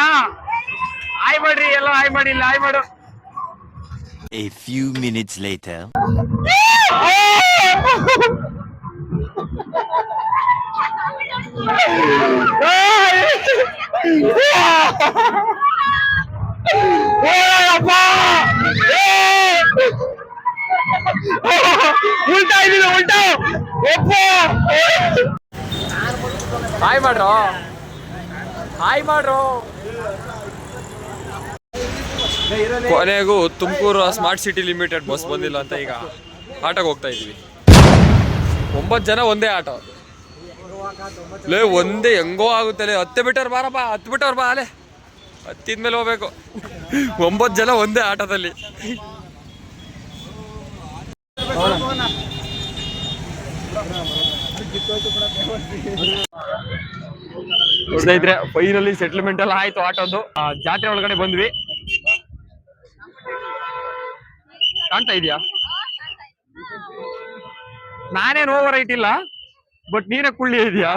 ಆಯ್ತಾ ಆಯ್ ಮಾಡ್ರಿ ಎಲ್ಲ ಆಯ್ ಮಾಡಿ ಇಲ್ಲ ಆಯ್ ಮಾಡು. A few minutes later. ಉಲ್ಟಾ ಇದ್ದೀನಿ ಉಲ್ಟಾ? ಒಪ್ಪ. ಹಾಯ್ ಮಾಡ್ರೋ. ಹಾಯ್ ಮಾಡ್ರು. ಕೊನೆಗೂ Tumakuru smart city limited bus ಬಂದಿಲ್ಲ ಅಂತ ಈಗ ಆಟೋಗೆ ಹೋಗ್ತಾ ಇದೀವಿ ಒಂಬತ್ತು ಜನ ಒಂದೇ ಆಟೋ. ಲೇ, ಒಂದೇ ಹೆಂಗೋ ಆಗುತ್ತೆ ಲೇ. ಹತ್ತೆ ಬಿಟ್ಟವ್ರು ಬಾರಪ್ಪ, ಹತ್ತು ಬಿಟ್ಟವ್ರು ಬಾ ಅಲೆ ಹತ್ತಿದ್ಮೇಲೆ ಹೋಗ್ಬೇಕು. ಒಂಬತ್ತು ಜನ ಒಂದೇ ಆಟೋದಲ್ಲಿ. ಸ್ನೇಹಿತರೆ ಫೈನಲಿ ಸೆಟ್ಲ್ಮೆಂಟ್ ಎಲ್ಲ ಆಯ್ತು ಆಟೋದು. ಆ, ಜಾತ್ರೆ ಒಳಗಡೆ ಬಂದ್ವಿ. ಕಾಣ್ತಾ ಇದೆಯಾ? ನಾನೇನು ಓವರ್ ಐಟ್ ಇಲ್ಲ ಬಟ್ ನೀರೇ ಕುಳ್ಳಿ ಇದೆಯಾ?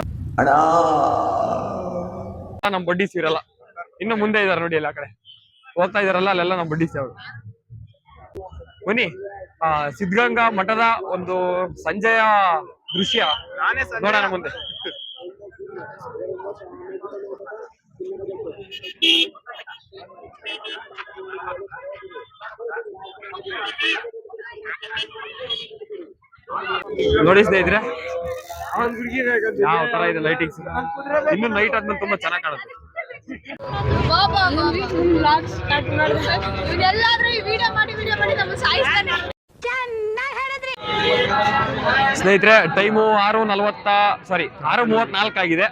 ನಮ್ ಬಡ್ಡಿ ಸೀರಲ್ಲ. ಇನ್ನು ಮುಂದೆ ಇದಾರೆ ನೋಡಿ ಎಲ್ಲ ಕಡೆ. ಹೋಗ್ತಾ ಇದಾರಲ್ಲ ಅಲ್ಲೆಲ್ಲ ನಮ್ ಬಡ್ಡಿ ಅವರು ಬನ್ನಿ. ಆ ಸಿದ್ಧಗಂಗಾ ಮಠದ ಒಂದು ಸಂಜೆಯ ದೃಶ್ಯ. ನೋಡೋಣ ಮುಂದೆ. ನೋಡಿ ಸ್ನೇಹಿತರೆ ಯಾವ ತರ ಇದೆ ಲೈಟಿಂಗ್ಸ್ ಇನ್ನು ನೈಟ್ ಆದ್ಮೇಲೆ ತುಂಬಾ ಚೆನ್ನಾಗಿ ಕಾಣುತ್ತೆ ಬಾಬಾ ಮಾಡಿ ವಿಡಿಯೋ ಮಾಡಿ ಸಾಯಿಸ್ತಾನೆ ಸ್ನೇಹಿತರೆ ಟೈಮು ಆರು ನಲವತ್ತ ಸಾರಿ ಆರು ಮೂವತ್ನಾಲ್ಕು ಆಗಿದೆ.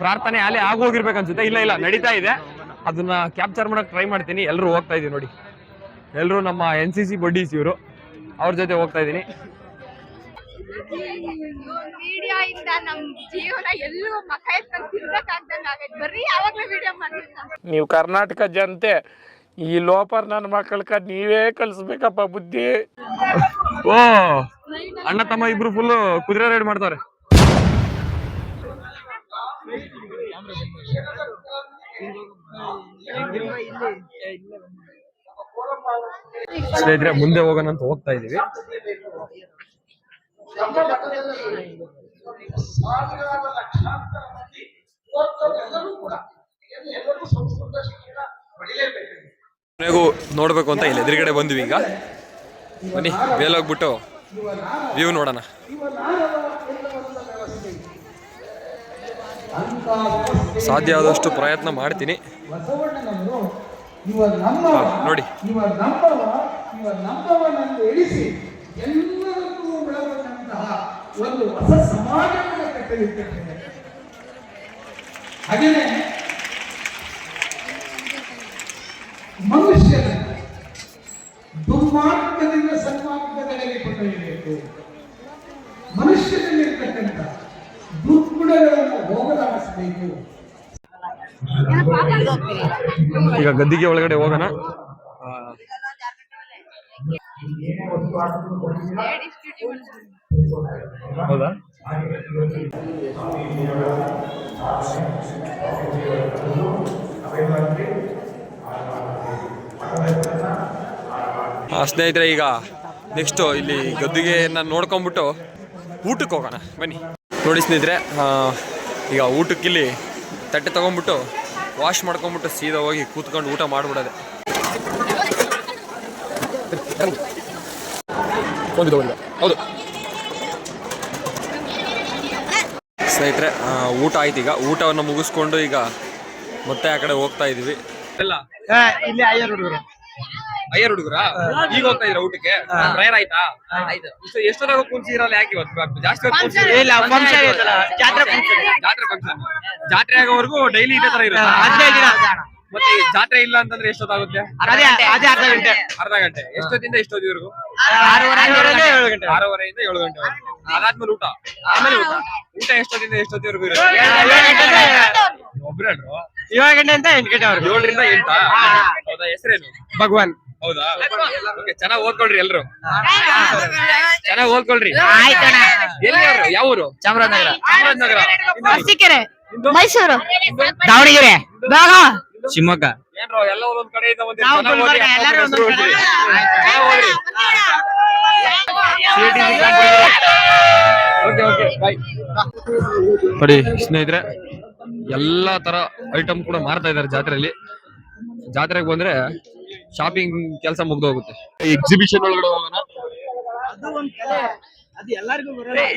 ಪ್ರಾರ್ಥನೆ ಅಲ್ಲೇ ಆಗೋಗಿರ್ಬೇಕು ಅನ್ಸುತ್ತೆ. ಇಲ್ಲ ಇಲ್ಲ ನಡೀತಾ ಇದೆ. ಅದನ್ನ ಕ್ಯಾಪ್ಚರ್ ಮಾಡಕ್ ಟ್ರೈ ಮಾಡ್ತೀನಿ. ಎಲ್ಲರೂ ಹೋಗ್ತಾ ಇದೀವಿ ನೋಡಿ. ಎಲ್ಲರೂ ನಮ್ಮ ಎನ್ ಸಿ ಸಿ ಬಡ್ಡೀಸ್ ಇವರು. ಅವ್ರ ಜೊತೆ ಹೋಗ್ತಾ ಇದ್ದೀನಿ. ವಿಡಿಯೋ ಇಂದ ನಮ್ ಜೀವನ ಎಲ್ಲೂ ಮಕ ಎತ್ಕೊಂಡು ತಿರ್ಗಕ್ಕಾಗ್ದಂಗ ಆಗೈತೆ. ಬರ್ರಿ ಯಾವಾಗ್ಲೂ ವಿಡಿಯೋ ಮಾಡ್ತೀನಿ ನೀವು ಕರ್ನಾಟಕ ಜನತೆ ಈ ಲೋಪರ್ ನನ್ನ ಮಕ್ಕಳಕ ನೀವೇ ಕಲಿಸ್ಬೇಕಪ್ಪ ಬುದ್ಧಿ. ಓ ಅಣ್ಣ, ತಮ್ಮ ಇಬ್ರು ಫುಲ್ ಕುದುರೆ ರೈಡ್ ಮಾಡ್ತಾರೆ. ಸ್ನೇಹಿತರೆ, ಮುಂದೆ ಹೋಗೋಣ ಅಂತ ಹೋಗ್ತಾ ಇದೀವಿ ಕೊನೆಗೂ ನೋಡ್ಬೇಕು ಅಂತ ಇಲ್ಲಿ ಎದುರುಗಡೆ ಬಂದ್ವಿ ಈಗ. ಬನ್ನಿ ಮೇಲೋಗ್ಬಿಟ್ಟು ವ್ಯೂ ನೋಡೋಣ. ಸಾಧ್ಯ ಆದಷ್ಟು ಪ್ರಯತ್ನ ಮಾಡ್ತೀನಿ. ನೋಡಿ. ಒಂದು ಮನುಷ್ಯನನ್ನು ದುರ್ಮಾರ್ಗದಿಂದ ಕೊಂಡೊಯ್ಯಬೇಕು ಮನುಷ್ಯನಲ್ಲಿರ್ತಕ್ಕಂಥ ದುರ್ಗುಣಗಳನ್ನು ಹೋಗಲಾಡಿಸಬೇಕು ಈಗ ಗದ್ದಿಗೆ ಒಳಗಡೆ ಹೋಗೋಣ. ಹೌದಾ? ಸ್ನೇಹಿತರೆ ಈಗ ನೆಕ್ಸ್ಟ್ ಇಲ್ಲಿ ಗದ್ದುಗೆಯನ್ನು ನೋಡ್ಕೊಂಬಿಟ್ಟು ಊಟಕ್ಕೆ ಹೋಗೋಣ, ಬನ್ನಿ. ನೋಡಿ ಸ್ನೇಹಿತರೆ ಈಗ ಊಟಕ್ಕಿಲ್ಲಿ ತಟ್ಟೆ ತೊಗೊಂಬಿಟ್ಟು ವಾಶ್ ಮಾಡ್ಕೊಂಬಿಟ್ಟು ಸೀದಾ ಹೋಗಿ ಕೂತ್ಕೊಂಡು ಊಟ ಮಾಡಿಬಿಡೋದೆ. ಹೌದು. ಸ್ನೇಹಿತರೆ ಊಟ ಆಯ್ತು ಈಗ. ಊಟವನ್ನು ಮುಗಿಸ್ಕೊಂಡು ಈಗ ಮತ್ತೆ ಆ ಕಡೆ ಹೋಗ್ತಾ ಇದೀವಿ. ಎಲ್ಲ ಇಲ್ಲಿ ಅಯ್ಯರ್ ಹುಡುಗರು? ಈಗ ಹೋಗ್ತಾ ಇದ್ರ ಊಟಕ್ಕೆ? ಪ್ರೇಯರ್ ಆಯ್ತಾ? ಆಯ್ತು. ಎಷ್ಟೊತ್ತಾಗ ಕುಂಚಿರಲ್ಲ ಯಾಕೆ ಇವತ್ತು ಜಾಸ್ತಿ ಜಾತ್ರೆ ಫಂಕ್ಷನ್ ಜಾತ್ರೆ ಆಗೋವರೆಗೂ ಡೈಲಿ ಇದೇ ತರ ಇರುತ್ತೆ. ಹದಿನೈದು ದಿನ. ಮತ್ತೆ ಜಾತ್ರೆ ಇಲ್ಲ ಅಂತಂದ್ರೆ ಎಷ್ಟೊತ್ತಾಗುತ್ತೆ? ಆಗುತ್ತೆ ಅರ್ಧ ಅರ್ಧ ಗಂಟೆ. ಅರ್ಧ ಗಂಟೆ. ಎಷ್ಟೊತ್ತಿಂದ ಎಷ್ಟೊತ್ತಿವರೆಗೂ? ಆರೂವರೆಯಿಂದ ಏಳು ಗಂಟೆ. ಅದಾದ್ಮೇಲೆ ಊಟ. ಆಮೇಲೆ ಊಟ. ಊಟ ಎಷ್ಟೊತ್ತಿಂದ ಎಷ್ಟೊತ್ತಿವರೆಗೂ ಇರುತ್ತೆ? ಒಬ್ರು ಏಳು ಗಂಟೆ ಅಂತ. ಎಂಟು ಗಂಟೆ ಏಳರಿಂದ ಎಂಟಾ? ಹೌದಾ ಹೆಸರೇನು? ಭಗವಾನ್. ಹೌದಾ? ಚೆನ್ನಾಗಿ ಓದ್ಕೊಳ್ರಿ ಎಲ್ರು. ಚೆನ್ನಾಗಿ ಓದ್ಕೊಳ್ರಿ. ಆಯ್ತಣ್ಣ ಎಲ್ಲಿ ಅವ್ರು ಯಾವ ಊರು ಚಾಮರಾಜನಗರ. ಚಾಮರಾಜನಗರ. ಅರಸೀಕೆರೆ ಮೈಸೂರು. ದಾವಣಗೆರೆ. ಬೇಗ ಶಿವಮೊಗ್ಗ. ಏನ್ರೋ ಎಲ್ಲ ಒಂದೊಂದ್ ಕಡೆಯಿಂದ ಬಂದಿರಿ. ನಾವು ಚೆನ್ನಾಗ್ ಓದಿ, ಗುಲ್ಬರ್ಗ, ಎಲ್ಲರೂ ಹೆಸ್ರು ಒಂದೊಂದ್ ಕಡೆ. ಓದಿ. ಚೆನ್ನಾಗ್ ಓದ್ರಿ. ಓಕೆ ಓಕೆ ಬಾಯ್ ನೋಡಿ ಸ್ನೇಹಿತರೆ ಎಲ್ಲಾ ತರ ಐಟಮ್ ಕೂಡ ಮಾರ್ತಾ ಇದ್ದಾರೆ ಜಾತ್ರೆಯಲ್ಲಿ. ಜಾತ್ರೆಗೆ ಬಂದ್ರೆ ಶಾಪಿಂಗ್ ಕೆಲಸ ಮುಗ್ದೋಗುತ್ತೆ. ಎಕ್ಸಿಬಿಷನ್ ಒಳಗಡೆ ಹೋಗೋಣ?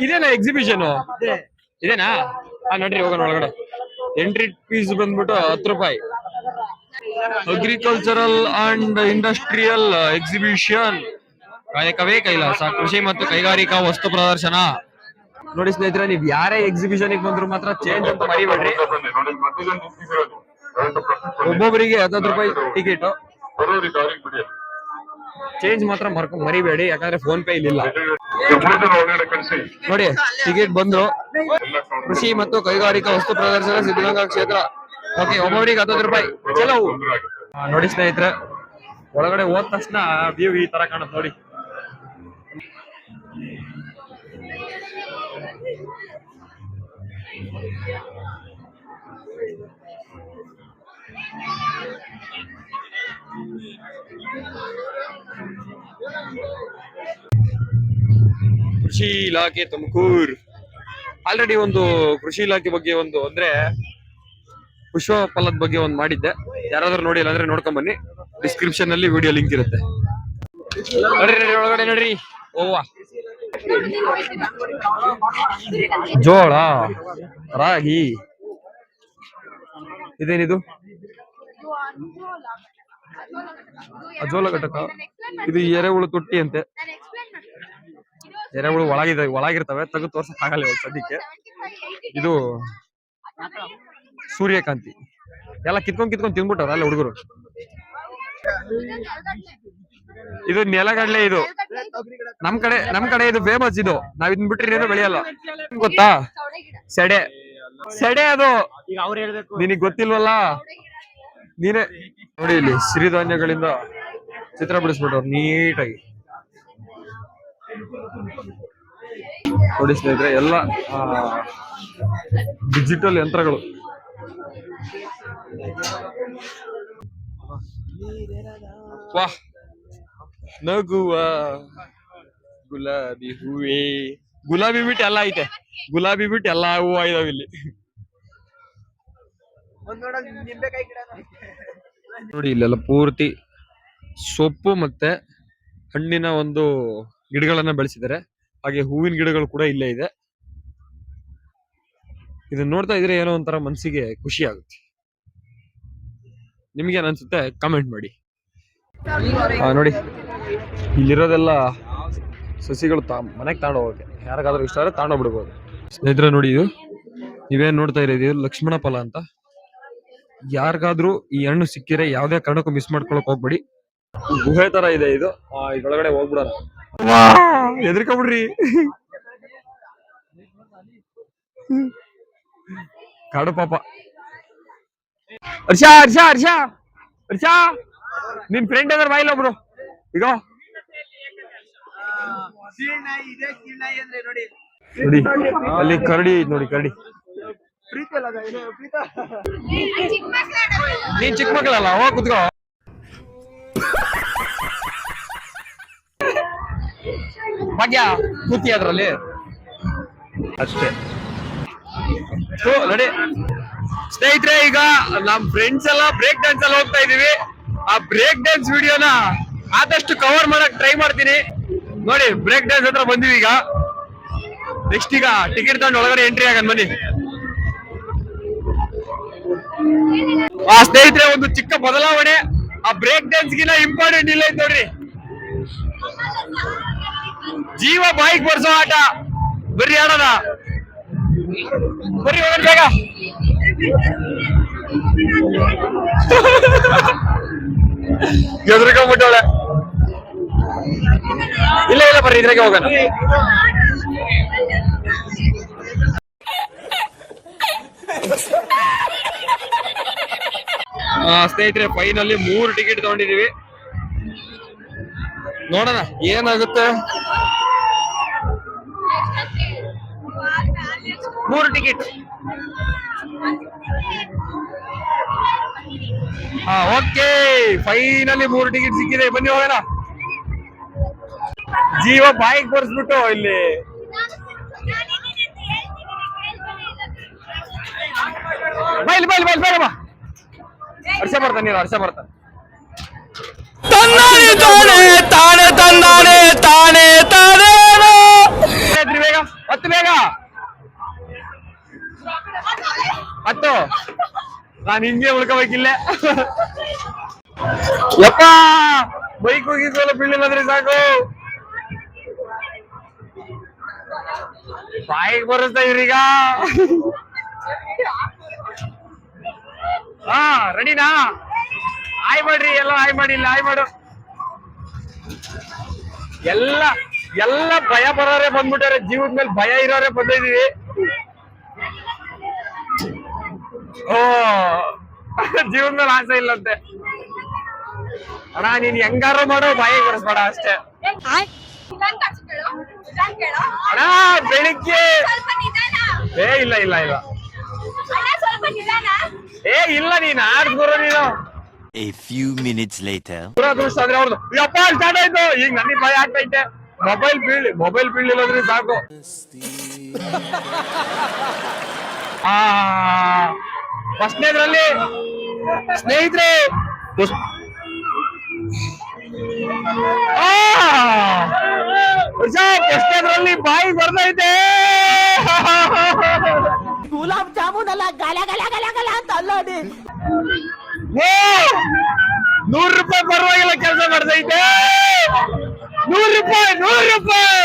ಇದೇನಾ ಎಕ್ಸಿಬಿಷನ್ ಇದೇನಾ? ಹಾ ನಡ್ರಿ ಹೋಗೋಣ ಒಳಗಡೆ. ಎಂಟ್ರಿ ಫೀಸ್ ಬಂದ್ಬಿಟ್ಟು ಹತ್ತು ರೂಪಾಯಿ. ಅಗ್ರಿಕಲ್ಚರಲ್ ಅಂಡ್ ಇಂಡಸ್ಟ್ರಿಯಲ್ ಎಕ್ಸಿಬಿಷನ್ ಕಾಯಕವೇ ಕೈಲಾಸ ಕೃಷಿ ಮತ್ತು ಕೈಗಾರಿಕಾ ವಸ್ತು ಪ್ರದರ್ಶನ. ನೋಡಿ ಸ್ನೇಹಿತರೆ ನೀವ್ ಯಾರೇ ಎಕ್ಸಿಬಿಷನ್ ಬಂದ್ರು ಮಾತ್ರ ಚೇಂಜ್ ಅಂತ ಮರಿಬೇಡ್ರಿ. ಒಬ್ಬೊಬ್ಬರಿಗೆ ಹತ್ತತ್ತು ರೂಪಾಯಿ ಟಿಕೆಟ್ ಚೇಂಜ್ ಮಾತ್ರ ಮರ್ಕೊಂಡ್ ಮರಿಬೇಡಿ ಯಾಕಂದ್ರೆ ಫೋನ್ ಪೇ ಇಲ್ಲ ನೋಡಿ ಟಿಕೆಟ್ ಬಂದ್ರು. ಕೃಷಿ ಮತ್ತು ಕೈಗಾರಿಕಾ ವಸ್ತು ಪ್ರದರ್ಶನ ಸಿದ್ಧಗಂಗಾ ಕ್ಷೇತ್ರ. ಓಕೆ ಒಬ್ಬೊಬ್ಬರಿಗೆ ಹತ್ತೊಂದು ರೂಪಾಯಿ. ಚಲೋ ನೋಡಿ ಸ್ನೇಹಿತರೆ ಒಳಗಡೆ ಹೋದ ತಕ್ಷಣ ವ್ಯೂ ಈ ತರ ಕಾಣುತ್ತೆ ನೋಡಿ. ಕೃಷಿ ಇಲಾಖೆ ತುಮಕೂರು. ಆಲ್ರೆಡಿ ಒಂದು ಕೃಷಿ ಇಲಾಖೆ ಬಗ್ಗೆ ಒಂದು ಅಂದ್ರೆ ಪುಷ್ಪ ಫಲದ ಬಗ್ಗೆ ಒಂದು ಮಾಡಿದ್ದೆ. ಯಾರಾದ್ರೂ ನೋಡಿಲ್ಲ ಅಂದ್ರೆ ನೋಡ್ಕೊಂಡ್ ಬನ್ನಿ. ಡಿಸ್ಕ್ರಿಪ್ಷನ್ ಅಲ್ಲಿ ವಿಡಿಯೋ ಲಿಂಕ್ ಇರುತ್ತೆ. ಒಳಗಡೆ ನೋಡ್ರಿ. ಓವಾ ಜೋಳ, ರಾಗಿ. ಇದೇನಿದು? ಅಜೋಲ ಘಟಕ. ಇದು ಎರೆಹುಳು ತೊಟ್ಟಿ ಅಂತೆ. ನಾನು ಒಳಗಿದ, ಒಳಗಿರ್ತವೆ, ತೆಗೆದು ತೋರ್ಸಕ್ ಆಗಲ್ಲ ಇವಾಗ ಸದ್ಯಕ್ಕೆ. ಇದು ಸೂರ್ಯಕಾಂತಿ. ಎಲ್ಲ ಕಿತ್ಕೊಂಡ್ ಕಿತ್ಕೊಂಡ್ ತಿನ್ಬಿಟ್ಟವ್ರ ಅಲ್ಲ ಹುಡುಗರು. ಇದು ನೆಲಗಡಲೆ ಇದು. ನಮ್ ಕಡೆ ನಮ್ ಕಡೆ ಇದು ಫೇಮಸ್ ಇದು. ನಾವ್ ಇದನ್ ಬಿಟ್ರಿ ಏನೋ ಬೆಳೆಯಲ್ಲ. ಗೊತ್ತಾ? ಸೆಡೆ. ಸೆಡೆ ಅದು. ನಿನಗ್ ಗೊತ್ತಿಲ್ವಲ್ಲ? ನೀನೇ ನೋಡಿ ಇಲ್ಲಿ ಸಿರಿಧಾನ್ಯಗಳಿಂದ ಚಿತ್ರ ಬಿಡಿಸ್ಬಿಟ್ಟವ್ರು ನೀಟಾಗಿ. ನೋಡಿ ಸ್ನೇಹಿತರೆ, ಎಲ್ಲ ಡಿಜಿಟಲ್ ಯಂತ್ರಗಳು. ವಾಹ್ ನಗುವ ಗುಲಾಬಿ ಹೂವೇ. ಗುಲಾಬಿ ಬಿಟ್ಟು ಎಲ್ಲ ಐತೆ. ಗುಲಾಬಿ ಬಿಟ್ಟು ಎಲ್ಲ ಹೂವ ಇದಾವ ಇಲ್ಲಿ. ನೋಡಿ, ಇಲ್ಲೆಲ್ಲ ಪೂರ್ತಿ ಸೊಪ್ಪು ಮತ್ತೆ ಹಣ್ಣಿನ ಒಂದು ಗಿಡಗಳನ್ನ ಬೆಳೆಸಿದ್ದಾರೆ. ಹಾಗೆ ಹೂವಿನ ಗಿಡಗಳು ಕೂಡ ಇಲ್ಲೇ ಇದೆ. ಇದನ್ನ ನೋಡ್ತಾ ಇದ್ರೆ ಏನೋ ಒಂಥರ ಮನಸ್ಸಿಗೆ ಖುಷಿ ಆಗುತ್ತೆ. ನಿಮ್ಗೆ ಅನ್ಸುತ್ತೆ ಕಾಮೆಂಟ್ ಮಾಡಿ. ನೋಡಿ, ಇಲ್ಲಿರೋದೆಲ್ಲ ಸಸಿಗಳು ತಾ, ಮನೆಗೆ ತಗೊಂಡು ಹೋಗೋಕೆ. ಯಾರಿಗಾದ್ರೂ ಇಷ್ಟ ಆದ್ರೆ ತಗೊಂಡು ಬಿಡ್ಬೋದು ಸ್ನೇಹಿತರೆ, ನೋಡಿ ಇದು. ನೀವೇನ್ ನೋಡ್ತಾ ಇರೋದು ಲಕ್ಷ್ಮಣ ಫಲ ಅಂತ. ಯಾರಿಗಾದ್ರೂ ಈ ಹಣ್ಣು ಸಿಕ್ಕಿದ್ರೆ ಯಾವ್ದೇ ಕಾರಣಕ್ಕೂ ಮಿಸ್ ಮಾಡ್ಕೊಳಕ್ ಹೋಗ್ಬೇಡಿ. ಗುಹೆ ತರ ಇದೆ ಇದು. ಇದ್ರೊಳಗಡೆ ಹೋಗ್ಬಿಡೋಣ. ಎದ್ರಿಕೊಬಿಡ್ರಿ. ಕಾಡು ಪಾಪ. ಹರ್ಷ ಹರ್ಷ ಹರ್ಷ. ಹರ್ಷ ನಿನ್ ಫ್ರೆಂಡ್ ಅದ್ರ ಬಾಯಿಲ್ಲ ಒಬ್ರು ಈಗ ನೋಡಿ ಅಲ್ಲಿ ಕರಡಿ ಐತ್ ನೋಡಿ ಕರಡಿ. ನೀನ್ ಚಿಕ್ಕ ಮಕ್ಕಳಲ್ಲ ಹೋಗ್ ಕುತ್ಕೋ. ಭಾಗ್ಯ ಕೂತಿ ಅದರಲ್ಲಿ? ಅಷ್ಟೇ. ನೋಡಿ ನಡಿ ಸ್ನೇಹಿತರೆ, ಈಗ ನಮ್ ಫ್ರೆಂಡ್ಸ್ ಎಲ್ಲ ಬ್ರೇಕ್ ಡ್ಯಾನ್ಸ್ ಅಲ್ಲಿ ಹೋಗ್ತಾ ಇದೀವಿ ಆ ಬ್ರೇಕ್ ಡ್ಯಾನ್ಸ್ ವಿಡಿಯೋನ ಆದಷ್ಟು ಕವರ್ ಮಾಡಕ್ ಟ್ರೈ ಮಾಡ್ತೀನಿ. ನೋಡಿ ಬ್ರೇಕ್ ಡ್ಯಾನ್ಸ್ ಹತ್ರ ಬಂದಿವಿ ಈಗ. ನೆಕ್ಸ್ಟ್ ಈಗ ಟಿಕೆಟ್ ತಗೊಂಡು ಒಳಗಡೆ ಎಂಟ್ರಿ ಆಗನ್, ಬನ್ನಿ. ಆ ಸ್ನೇಹಿತರೆ, ಒಂದು ಚಿಕ್ಕ ಬದಲಾವಣೆ. ಆ ಬ್ರೇಕ್ ಡ್ಯಾನ್ಸ್ ಗಿನ ಇಂಪಾರ್ಟೆಂಟ್ ಇಲ್ಲ ಐತ್ ನೋಡ್ರಿ ಜೀವ ಬಾಯಿಗೆ ಬರ್ಸೋ ಆಟ ಬರ್ರಿ ಆಡೋಣ ಬರ್ರಿ ಹೋಗೋಣ ಬೇಗ ಎದ್ರಿಕೊಂಡ್ಬಿಟ್ಟವಳೆ ಇಲ್ಲ ಇಲ್ಲ ಬರ್ರಿ ಇದ್ರಾಗೆ ಹೋಗೋಣ ಆ, ಸ್ನೇಹಿತರೆ ಫೈನಲ್ಲಿ ಮೂರು ಟಿಕೆಟ್ ತಗೊಂಡಿದೀವಿ ನೋಡೋಣ ಏನಾಗುತ್ತೆ ಮೂರು ಟಿಕೆಟ್ ಹಾ ಓಕೆ ಫೈನಲಿ ಮೂರು ಟಿಕೆಟ್ ಸಿಕ್ಕಿದೆ. ಬನ್ನಿ ಹೋಗೋಣ. ಜೀವ ಬಾಯಿಗೆ ಬರ್ಸ್ಬಿಟ್ಟು ಇಲ್ಲಿ. ಬೈಲ್ ಬೈಲ್ ಬೈಲ್ ಬೇಡಮ್ಮ ಹರ್ಷ ಬರ್ತಾನೆ ನೀನು ಹರ್ಷ ಬರ್ತಾನೆ. ತಂದಾನೆ ತಾನೆ ತಾನೆ ತಂದಾನೆ ತಾನೆ ತಾನೇ ಬೇಗ ಹತ್ತು ಬೇಗ. ಹತ್ತು ನಾನ್ ಹಿಂಗೆ ಉಳ್ಕೋಬೇಕಿಲ್ಲ. ಯಪ್ಪ, ಬೈಕ್ ಹೋಗಿದ್ವಲ್ಲ ಬೀಳಿಲ್ಲಂದ್ರೆ ಸಾಕು. ಬಾಯಿಗೆ ಬರುತ್ತಾ ಇವ್ರೀಗ? ಹಾ ರೆಡಿನಾ ಆಯ್ ಮಾಡ್ರಿ, ಎಲ್ಲ ಆಯ್ ಮಾಡಿಲ್ಲ ಆಯ್ ಮಾಡು. ಎಲ್ಲ ಎಲ್ಲ ಭಯ ಬರೋರೆ ಬಂದ್ಬಿಟ್ಟಾರೆ ಜೀವದ ಮೇಲೆ ಭಯ ಇರೋರೆ ಬಂದಿದೀವಿ ಓ ಜೀವನ ಮೇಲೆ ಆಸೆ ಇಲ್ಲಂತೆ. ಅಣ್ಣ ನೀನ್ ಹೆಂಗಾರು ಮಾಡೋ ಬಾಯಿ ಬಡಿಸ್ಬೇಡ ಅಷ್ಟೇ. ಅಣ್ಣ ಬೆಳಿಗ್ಗೆ ಏ ಇಲ್ಲ ಇಲ್ಲ ಇಲ್ಲ. ಏ ಇಲ್ಲ ನೀನ್ ಗುರು ನೀನು. A few minutes later. ದುರದೃಷ್ಟ ಆದ್ರೆ ಅವ್ರದ್ದು ಯಪ್ಪ ಸ್ಟಾರ್ಟ್ ಆಯ್ತು. ಈಗ ನನಗೆ ಭಯ ಆಗ್ತೈತೆ. ಮೊಬೈಲ್ ಬೀಳಿ ಮೊಬೈಲ್ ಬೀಳಿಲ್ಲಂದ್ರೆ ಸಾಕು. ಆ ಫಸ್ಟ್ನೇದ್ರಲ್ಲಿ ಸ್ನೇಹಿತರೆ ಎಷ್ಟೇದ್ರಲ್ಲಿ ಬಾಯಿ ಬರ್ತೈತೆ ಗುಲಾಬ್ ಜಾಮೂನ್ ಅಲ್ಲ ಗಲ ಗಲ ಗಲ ಗಲ ಅಂತ ಅಲ್ಲಾಡಿ! ನೂರು ರೂಪಾಯಿ ಪರವಾಗಿಲ್ಲ ಕೆಲಸ ಮಾಡ್ತೈತೆ ನೂರು ರೂಪಾಯಿ ನೂರು ರೂಪಾಯಿ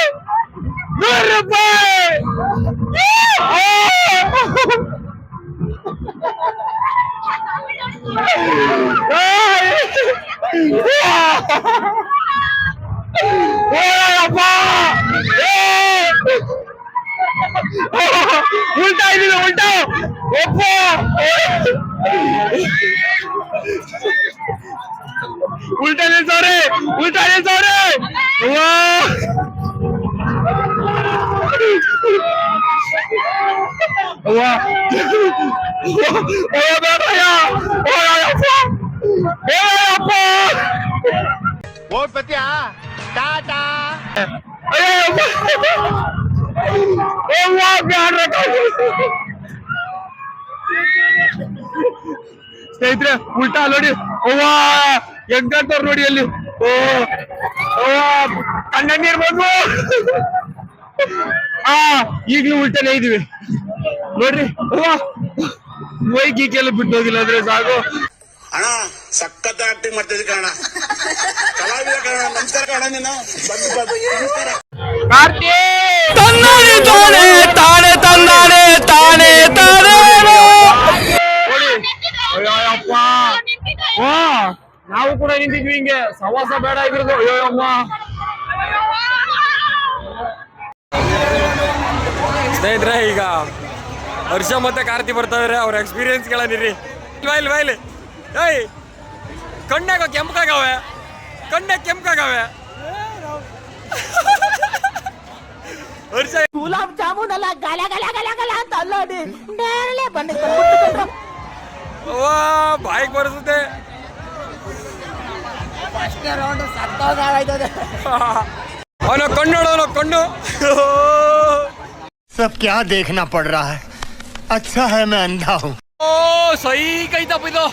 ನೂರು ರೂಪಾಯಿ ಉಲ್ಟಾ ಇದೀನಿ ಉಲ್ಟಾ ಒಪ್ಪ ಉಲ್ಟಾ ನಿಲ್ಸವ್ರೆ ಉಲ್ಟಾ ನಿಲ್ಸವ್ರೆ ಅವ್ವಾ! ಅವ್ವಾ! ಅಯ್ಯೋ ಬೇಡಯ್ಯ! ಅಯ್ಯಪ್ಪ! ಅಯ್ಯಪ್ಪ! ಓಡ್ಪತ್ಯಾ ಟಾಟಾ. ಸ್ನೇಹಿತರೆ, ಉಲ್ಟಾ ನೋಡಿ. ಓವಾ ಹೆಂಗಂತವ್ರು ನೋಡಿ ಅಲ್ಲಿ. ಓ ಕಣ್ಣ ನೀರ್ ಬಂದ್ವು ಆ ಈಗ್ಲೂ ಉಲ್ಟಾನೇ ಇದೀವಿ. ನೋಡ್ರಿ. ಅವ್ವಾ ಮೈ ಗೀಕೆಲ್ಲ ಬಿಟ್ಟು ಹೋಗಿಲ್ಲ ಅಂದ್ರೆ ಸಾಕು. ಅಣ್ಣ ಸಖತ್ ಆಕ್ಟಿಂಗ್ ಮಾಡ್ತಿದ್ದೆ ಕಣ ಕಲಾವಿದ ಕಣ ನಮಸ್ಕಾರ ಕಣ ನೀನು. ನಮಸ್ಕಾರ. ಕಾರ್ತಿ! ತಂದಾನೆ ತಾನೆ ತಾನೆ ತಂದಾನೆ ತಾನೆ ತಾನೆ. ನೋಡಿ ಅಯ್ಯೋ ಅಪ್ಪ ನಾವು ಕೂಡ ನಿಂತಿದ್ವಿ ಹಿಂಗೆ. ಸವಾಸ ಬೇಡ ಇದ್ರದ್ದು. ಅಯ್ಯೋ ಅಮ್ಮ. ಸ್ನೇಹಿತರೆ ಈಗ ಹರ್ಷ ಮತ್ತೆ ಕಾರ್ತಿ ಬರ್ತಾವ್ರೆ ಅವ್ರ ಎಕ್ಸ್ಪೀರಿಯನ್ಸ್ ಕೇಳನಿರಿ ಇಲ್ವಾ ಇಲ್ವಾ ಇಲ್ಲಿ ಏಯ್ ಕಣ್ಣಾಗ ಕೆಂಪಗಾಗವೆ ಕಣ್ಣಾಗ ಕೆಂಪಗಾಗವೆ ಹರ್ಷ ಗುಲಾಬ್ ಜಾಮೂನ್ ಅಲ್ಲ ಗಲ ಗಲ ಗಲ ಗಲ ಅಂತ ಅಲ್ಲಾಡಿ ನೇರಳೆ ಬನ್ನಿ ಬಂದ್ಬಿಟ್ಟು ವಾ ಬಾಯಿಗೆ ಬರೆಸುತ್ತೆ ಅವನ ಕಣ್ಣು ನೋಡೋನು ಕಣ್ಣು सब क्या देखना पड़ रहा है अच्छा है मैं अंधा हूँ ಓ ಸೈ ಕೈತಪ್ಪ ಇದು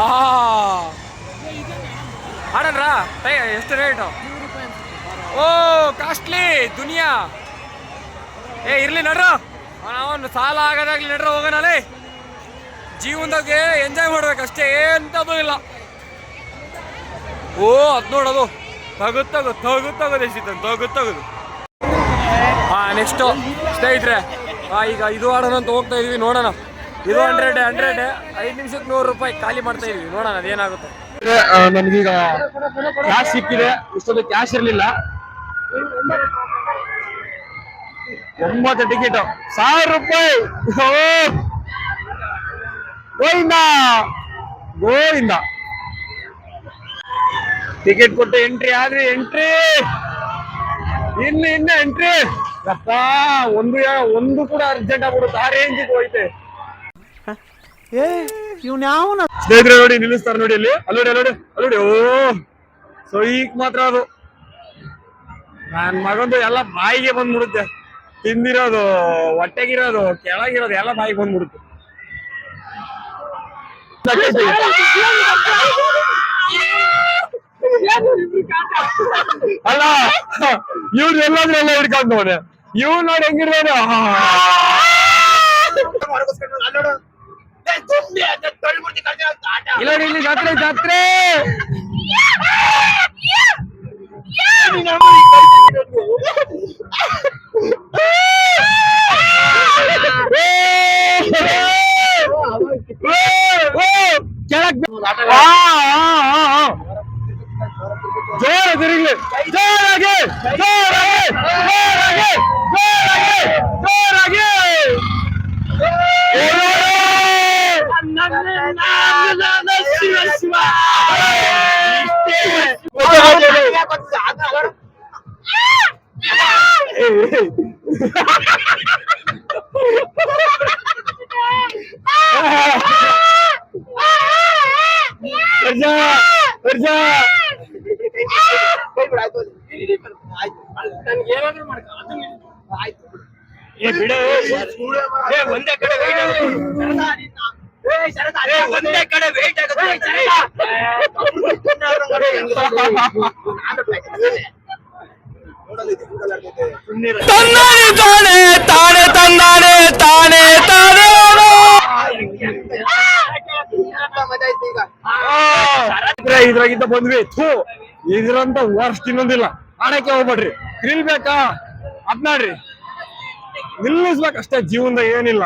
ಆಹಾ ಆಡನ್ರ ಎಷ್ಟು ರೇಟು ಓ ಕಾಸ್ಟ್ಲಿ ದುನಿಯಾ ಏ ಇರ್ಲಿ ನಡ್ರ ಅವನು ಸಾಲ ಆಗೋದಾಗ್ಲಿ ನಡ್ರ ಹೋಗೋಣಲೇ ಜೀವನದಾಗೆ ಎಂಜಾಯ್ ಮಾಡ್ಬೇಕಷ್ಟೇ ಎಂಥದ್ದು ಇಲ್ಲ ಓ ಅದ್ ನೋಡೋದು ತಗದ್ ತಗದು ತಗದ್ ತಗದು ಎಷ್ಟಿತ್ತು ತಗದ್ ತಗದು ಹಾ ನೆಕ್ಸ್ಟು ಸ್ನೇಹಿತರೆ ಹಾ ಈಗ ಇದು ಆಡೋಣ ಅಂತ ಹೋಗ್ತಾ ಇದೀವಿ, ನೋಡೋಣ. ಇದು ಹಂಡ್ರೆಡ್ ಹಂಡ್ರೆಡ್ ಐದು ನಿಮಿಷಕ್ಕೆ ನೂರು ರೂಪಾಯಿ ಖಾಲಿ ಮಾಡ್ತಾ ಇದೀವಿ. ನೋಡೋಣ, ಅದೇನಾಗುತ್ತೆ. ನನ್ಗೀಗ ಕ್ಯಾಶ್ ಸಿಕ್ಕಿದೆ. ಇಷ್ಟೊಂದು ಕ್ಯಾಶ್ ಇರಲಿಲ್ಲ. ಒಂಬತ್ತು ಟಿಕೆಟ್ ಸಾವಿರ ರೂಪಾಯಿ! ಗೋವಿಂದ! ಗೋವಿಂದ. ಟಿಕೆಟ್ ಕೊಟ್ಟು ಎಂಟ್ರಿ ಆದ್ರಿ ಎಂಟ್ರಿ ಇನ್ನು ಇನ್ನೇ ಎಂಟ್ರಿ ಅಪ್ಪ ಒಂದು ಒಂದು ಕೂಡ ಅರ್ಜೆಂಟ್ ಆಗ್ಬಿಡುತ್ತೆ. ಆ ರೇಂಜಿಗೆ ಹೋಯ್ತೆ. ಸ್ನೇಹಿತರೆ ನೋಡಿ ನಿಲ್ಲಿಸ್ತಾರೆ ನೋಡಿ ಇಲ್ಲಿ ಅಲ್ಲೋಡಿ ಅಲ್ಲೋಡಿ ಅಲ್ಲೋಡಿ. ಓ ಸೊ ಈಗ ಮಾತ್ರ ಅದು. ನನ್ ಮಗಂದು ಎಲ್ಲ ಬಾಯಿಗೆ ಬಂದ್ಬಿಡುತ್ತೆ. ತಿಂದಿರೋದು ಹೊಟ್ಟೆಗಿರೋದು ಕೆಳಗಿರೋದು ಎಲ್ಲ ಬಾಯಿಗೆ ಬಂದ್ಬಿಡುತ್ತೆ. ಅಲ್ಲ ಇವ್ರು ಎಲ್ಲಾದ್ರೂ ಎಲ್ಲ ಹಿಡ್ಕೊಂಡವನೆ ಇವ್ ನೋಡಿ ಹೆಂಗಿರ್ಬೋದು ಇಲ್ಲ ಇಲ್ಲಿ ಜಾತ್ರೆ ಜಾತ್ರೆ ஜோர திருங்களே ஜோராகே ஜோராகே ஜோராகே ஜோராகே ஜோராகே Ha! ಒಂದೇ ಕಡೆ ಒಂದೇ ಕಡೆ ವೇಟ್ ಆಗುತ್ತೆ. ತಂದಾನೆ ತಾನೆ ತಾನೆ ತಂದಾನೆ ತಾನೆ ತಾನೆ ಇದ್ರಾಗಿದ್ದ ಬಂದ್ವಿ. ಥೂ ಇದ್ರಂತ ವರ್ಷ ತಿನ್ನೋದಿಲ್ಲ ಆಡಕ್ಕೆ ಹೋಗ್ಬೇಡ್ರಿ. ಗ್ರಿಲ್ ಬೇಕಾ? ಅದ್ನಾಡ್ರಿ ನಿಲ್ಲಿಸ್ಬೇಕಷ್ಟೇ ಜೀವನದಾಗ ಏನಿಲ್ಲ.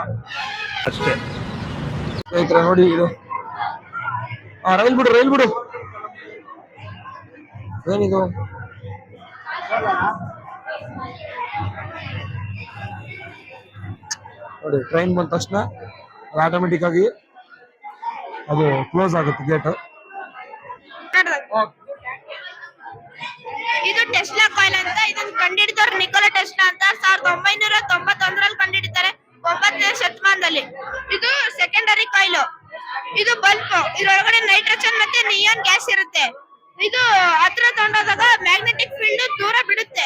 ಅಷ್ಟೇ. ಸ್ನೇಹಿತರೆ ನೋಡಿ ಇದು. ಆ ರೈಲ್ ಬಿಡು ರೈಲ್ ಬಿಡು. ಏನಿದು? ನೋಡಿ ಟ್ರೈನ್ ಬಂದ ತಕ್ಷಣ ಆಟೋಮೆಟಿಕ್ ಆಗಿ ಅದು ಕ್ಲೋಸ್ ಆಗುತ್ತೆ ಗೇಟ್ ಇದು ಟೆಸ್ಲಾ ಕಾಯಿಲ್ ಅಂತ. ಇದನ್ನ ಕಂಡಿಡಿದವ್ರು ನಿಕೋಲಾ ಟೆಸ್ಲಾ ಅಂತ. ಸಾವಿರದ ಒಂಬೈನೂರ ತೊಂಬತ್ತೊಂದರಲ್ಲಿ ಕಂಡಿಡಿತಾರೆ ಒಂಬತ್ತನೇ ಶತಮಾನದಲ್ಲಿ. ಇದು ಸೆಕೆಂಡರಿ ಕಾಯಿಲು ಇದು ಬಲ್ಬ್ ಇದರೊಳಗಡೆ ನೈಟ್ರೋಜನ್ ಮತ್ತೆ ನಿಯಾನ್ ಗ್ಯಾಸ್ ಇರುತ್ತೆ. ಇದು ಹತ್ರ ತಗೊಂಡೋದಾಗ ಮ್ಯಾಗ್ನೆಟಿಕ್ ಫೀಲ್ಡ್ ದೂರ ಬಿಡುತ್ತೆ.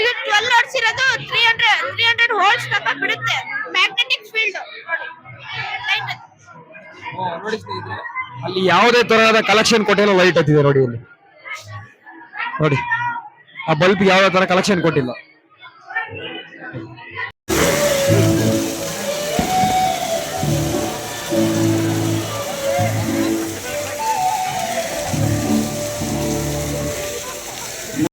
ಇದು ಟ್ವೆಲ್ ಅವರ್ಸ್ ಇರೋದು three hundred three hundred holes ತನಕ ಬಿಡುತ್ತೆ. ಮ್ಯಾಗ್ನೆಟಿಕ್ ಫೀಲ್ಡ್ ಅಲ್ಲಿ ಯಾವುದೇ ತರಹದ ಕಲೆಕ್ಷನ್ ಕೊಟ್ಟಿಲ್ಲ ಲೈಟ್ ಹತ್ತಿದೆ ನೋಡಿ ಇಲ್ಲಿ. ನೋಡಿ. ಆ ಬಲ್ಬ್ ಯಾವ ತರ ಕಲೆಕ್ಷನ್ ಕೊಟ್ಟಿಲ್ಲ.